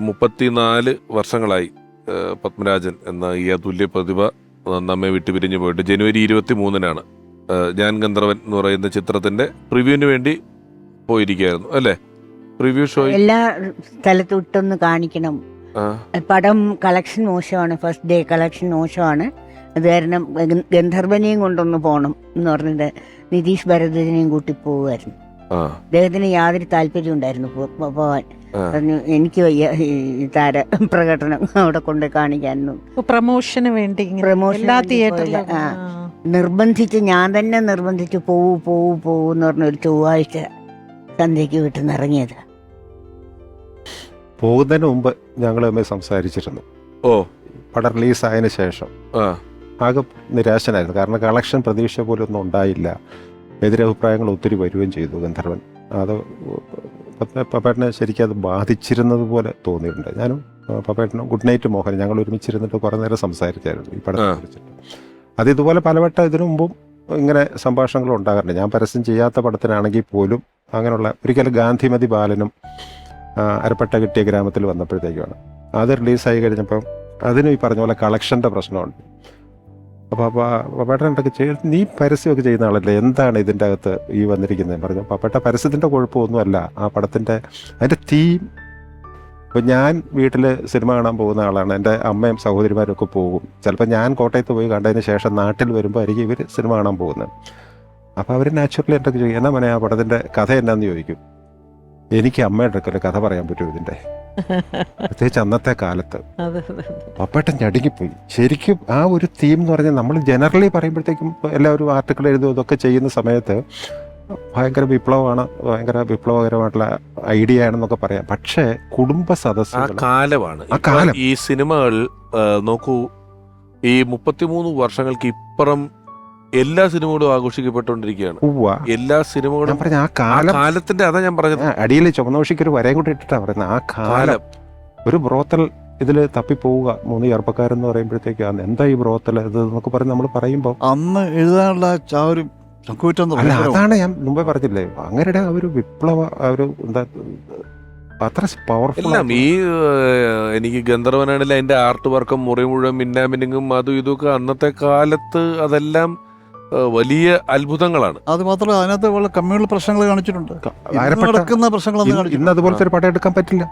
മുപ്പത്തിനാല് വർഷങ്ങളായി പത്മരാജൻ എന്ന ഈ അതുല്യ പ്രതിഭ നമ്മെ വിട്ടുപിരിഞ്ഞു പോയിട്ട് ജനുവരി ഇരുപത്തി മൂന്നിനാണ് ഞാൻ ഗന്ധർവൻ എന്ന് പറയുന്ന ചിത്രത്തിന്റെ പ്രിവ്യൂവിന് വേണ്ടി പോയിരിക്കുകയായിരുന്നു അല്ലേ? പ്രിവ്യൂ ഷോ എല്ലാ സ്ഥലത്തും ഇട്ടൊന്ന് കാണിക്കണം. പടം കളക്ഷൻ മോശമാണ് ഫസ്റ്റ് ഡേ കളക്ഷൻ മോശമാണ്. അത് കാരണം ഗന്ധർവനെയും കൊണ്ടൊന്ന് പോകണം എന്ന് പറഞ്ഞിട്ട് നിതീഷ് ഭരതനെയും കൂട്ടി പോവുമായിരുന്നു. അദ്ദേഹത്തിന് യാതൊരു താല്പര്യം ഉണ്ടായിരുന്നു. പോ- പോ- പോവാൻ. പറഞ്ഞു എനിക്ക് വയ്യ ഈ താര പ്രകടനം അവിടെ കൊണ്ട് കാണിക്കാനൊന്നും. പ്രമോഷന് വേണ്ടി പ്രമോഷൻ. നിർബന്ധിച്ച് ഞാൻ തന്നെ നിർബന്ധിച്ച് പോവൂ പോവൂ പോവൂ എന്ന് പറഞ്ഞ ഒരു ചൊവ്വാഴ്ച സന്ധ്യയ്ക്ക് വീട്ടിൽ നിന്ന് ഇറങ്ങിയത്. പോകുന്നതിന് മുമ്പ് ഞങ്ങൾ തമ്മിൽ സംസാരിച്ചിരുന്നു. ഓ. പടം റിലീസായതിനു ശേഷം. ആകെ നിരാശനായിരുന്നു. കാരണം കളക്ഷൻ പ്രതീക്ഷ പോലൊന്നും ഒന്നും ഉണ്ടായില്ല. എതിരഭിപ്രായങ്ങൾ ഒത്തിരി വരികയും ചെയ്തു ഗന്ധർവൻ. അത് പപ്പ- പപ്പേട്ടനെ ശരിക്കും അത് ബാധിച്ചിരുന്നത് പോലെ തോന്നിയിട്ടുണ്ട്. ഞാനും പപ്പേട്ടനും ഗുഡ് നൈറ്റ് മോഹൻ ഞങ്ങൾ ഒരുമിച്ചിരുന്നിട്ട് കുറേ നേരം സംസാരിച്ചായിരുന്നു ഈ പടത്തെ കുറിച്ചിട്ട്. അത് ഇതുപോലെ പലവട്ടം ഇതിനു മുമ്പും ഇങ്ങനെ സംഭാഷണങ്ങൾ ഉണ്ടാകാറുണ്ട്. ഞാൻ പരസ്യം ചെയ്യാത്ത പടത്തിനാണെങ്കിൽ പോലും അങ്ങനെയുള്ള ഒരിക്കലും ഗാന്ധിമതി ബാലനും അരപ്പട്ട കിട്ടിയ ഗ്രാമത്തിൽ വന്നപ്പോഴത്തേക്കുമാണ്. അത് റിലീസായി കഴിഞ്ഞപ്പം അതിനും ഈ പറഞ്ഞ പോലെ കളക്ഷന്റെ പ്രശ്നമുണ്ട്. പപ്പേട്ടൻ എന്തൊക്കെ ചെയ്ത് നീ പരസ്യമൊക്കെ ചെയ്യുന്ന ആളല്ലേ? എന്താണ് ഇതിന്റെ അകത്ത് ഈ വന്നിരിക്കുന്നത്? പറഞ്ഞു പപ്പേട്ട പരസ്യത്തിന്റെ കുഴപ്പമൊന്നുമല്ല. ആ പടത്തിന്റെ അതിന്റെ തീം ഇപ്പം ഞാൻ വീട്ടിൽ സിനിമ കാണാൻ പോകുന്ന ആളാണ്. എന്റെ അമ്മയും സഹോദരിമാരും ഒക്കെ പോകും. ചിലപ്പോൾ ഞാൻ കോട്ടയത്ത് പോയി കണ്ടതിന് ശേഷം നാട്ടിൽ വരുമ്പോൾ ആയിരിക്കും ഇവർ സിനിമ കാണാൻ പോകുന്നത്. അപ്പോൾ അവർ നാച്ചുറലി എന്തൊക്കെ ചോദിക്കും എന്നാ മനെ ആ പടത്തിന്റെ കഥ എന്നാന്ന് ചോദിക്കും. എനിക്ക് അമ്മയുടെ അടുക്കൽ കഥ പറയാൻ പറ്റുമോ ഇതിന്റെ? പ്രത്യേകിച്ച് അന്നത്തെ കാലത്ത്. പപ്പേട്ടൻ ഞടുങ്ങിപ്പോയി ശരിക്കും ആ ഒരു തീം എന്ന് പറഞ്ഞാൽ നമ്മൾ ജനറലി പറയുമ്പോഴത്തേക്കും എല്ലാവരും ആർട്ടിക്കിൾ എഴുതും ഇതൊക്കെ ചെയ്യുന്ന സമയത്ത് ഭയങ്കര വിപ്ലവമാണ് ഭയങ്കര വിപ്ലവകരമായിട്ടുള്ള ഐഡിയ ആണെന്നൊക്കെ പറയാം പക്ഷേ കുടുംബ ആ സദസ്സുകൾ കാലമാണ് ആ ഇപ്പൊ കാലം. ഈ സിനിമകൾ നോക്കൂ ഈ മുപ്പത്തിമൂന്ന് വർഷങ്ങൾക്ക് ഇപ്പുറം എല്ലാ സിനിമകളും ആഘോഷിക്കപ്പെട്ടുകൊണ്ടിരിക്കുകയാണ്. എല്ലാ ഞാൻ സിനിമകളും പറഞ്ഞ ആ കാലം കാലത്തിന്റെ അതാ ഞാൻ പറഞ്ഞത്. അടിയിൽ ചുവന്നോഷിക്ക് ഒരു വരയും കൂടി ഇട്ടിട്ടാ പറയുന്നത്. ആ കാലം. ഒരു ബ്രോത്തൽ ഇതിൽ തപ്പിപ്പോവുക മൂന്ന് ചെറുപ്പക്കാരെന്ന് പറയുമ്പോഴത്തേക്കാണ് എന്താ ഈ ബ്രോത്തൽ? ഇത് എന്നൊക്കെ പറഞ്ഞ് നമ്മൾ പറയുമ്പോൾ അന്ന് എഴുതാനുള്ള ആ ഒരു അല്ല അതാണ് ഞാൻ മുമ്പേ പറഞ്ഞില്ലേ? അങ്ങനെയുടെ ആ ഒരു വിപ്ലവ ആ ഒരു എന്താ അത്ര പവർഫുൾ ഈ എനിക്ക് ഗന്ധർവനാണെങ്കിൽ അതിന്റെ ആർട്ട് വർക്കും മുറി മുഴുവൻ മിന്നാമിനിങ്ങും അതും ഇതൊക്കെ അന്നത്തെ കാലത്ത് അതെല്ലാം വലിയ അത്ഭുതങ്ങളാണ്. അത് മാത്രമല്ല അതിനകത്ത് വളരെ കമ്മ്യൂണൽ പ്രശ്നങ്ങൾ കാണിച്ചിട്ടുണ്ട്. ഇന്ന് നടക്കുന്ന പ്രശ്നങ്ങളൊന്നും ഇന്ന്. അതുപോലത്തെ ഒരു പടം എടുക്കാൻ പറ്റില്ല.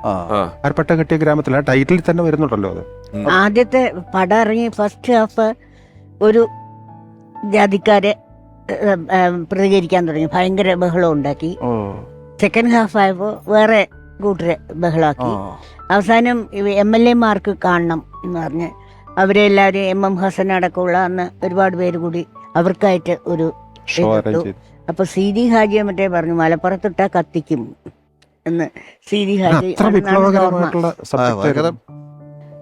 ആർപ്പട്ട കെട്ടിയ ഗ്രാമത്തിൽ ആ ടൈറ്റിൽ തന്നെ വരുന്നുണ്ടല്ലോ അത്. ആദ്യത്തെ പടം ഇറങ്ങി ഫസ്റ്റ് ഹാഫ് ഒരു ജാതിക്കാരെ പ്രതികരിക്കാൻ തുടങ്ങി. ഭയങ്കര ബഹളം ഉണ്ടാക്കി. സെക്കൻഡ് ഹാഫ് ആയപ്പോൾ വേറെ കൂട്ടരെ ബഹളാക്കി. അവസാനം എം എൽ എമാർക്ക് കാണണം എന്ന് പറഞ്ഞ് അവരെല്ലാവരും എം എം ഹസൻ അടക്കമുള്ള അന്ന് ഒരുപാട് പേര് കൂടി അവർക്കായിട്ട് ഒരു അപ്പൊ സി ഡി ഹാജിയെ മറ്റേ പറഞ്ഞു മലപ്പുറത്തിട്ട കത്തിക്കും എന്ന് സി ഡി ഹാജി.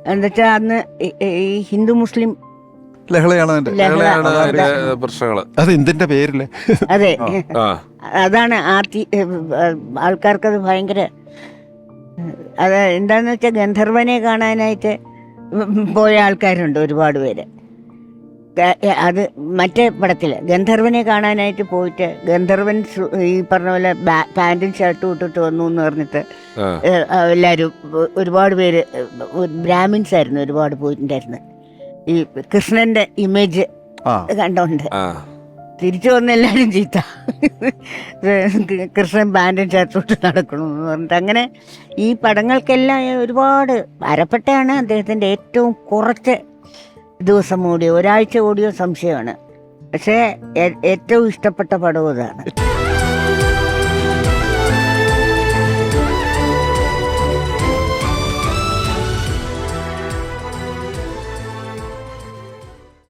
എന്നുവെച്ചാ അന്ന് ഈ- ഹിന്ദു മുസ്ലിം ലഹളയാണ് അതാ- അതിന്റെ പ്രശ്നങ്ങൾ. അത് എന്തിന്റെ പേരിൽ? അതെ. ആ അതാണ് ആർത്തി ആൾക്കാർക്ക് അത് ഭയങ്കര അത് എന്താന്ന് വെച്ചാൽ ഗന്ധർവനെ കാണാനായിട്ട് പോയ ആൾക്കാരുണ്ട് ഒരുപാട് പേര്. അത് മറ്റേ പടത്തിൽ ഗന്ധർവനെ കാണാനായിട്ട് പോയിട്ട് ഗന്ധർവൻ ഈ പറഞ്ഞ പോലെ പാന്റും പാന്റും ഷർട്ടും ഇട്ടിട്ട് വന്നു എന്ന് പറഞ്ഞിട്ട് എല്ലാവരും ഒരുപാട് പേര് ബ്രാഹ്മിൻസ് ആയിരുന്നു ഒരുപാട് പോയിട്ടുണ്ടായിരുന്നു. ഈ കൃഷ്ണന്റെ ഇമേജ് കണ്ടോണ്ട്. തിരിച്ചു വന്ന എല്ലാവരും ചീത്ത. കൃഷ്ണൻ പാന്റും ഷർട്ടും നടക്കണമെന്ന് പറഞ്ഞിട്ട്. അങ്ങനെ ഈ പടങ്ങൾക്കെല്ലാം ഒരുപാട് അരപ്പെട്ടയാണ് അദ്ദേഹത്തിന്റെ ഏറ്റവും കുറച്ച് ദിവസം ഓടിയോ ഒരാഴ്ച ഓടിയോ സംശയമാണ്. പക്ഷേ ഏറ്റവും ഇഷ്ടപ്പെട്ട പടവും ഇതാണ്.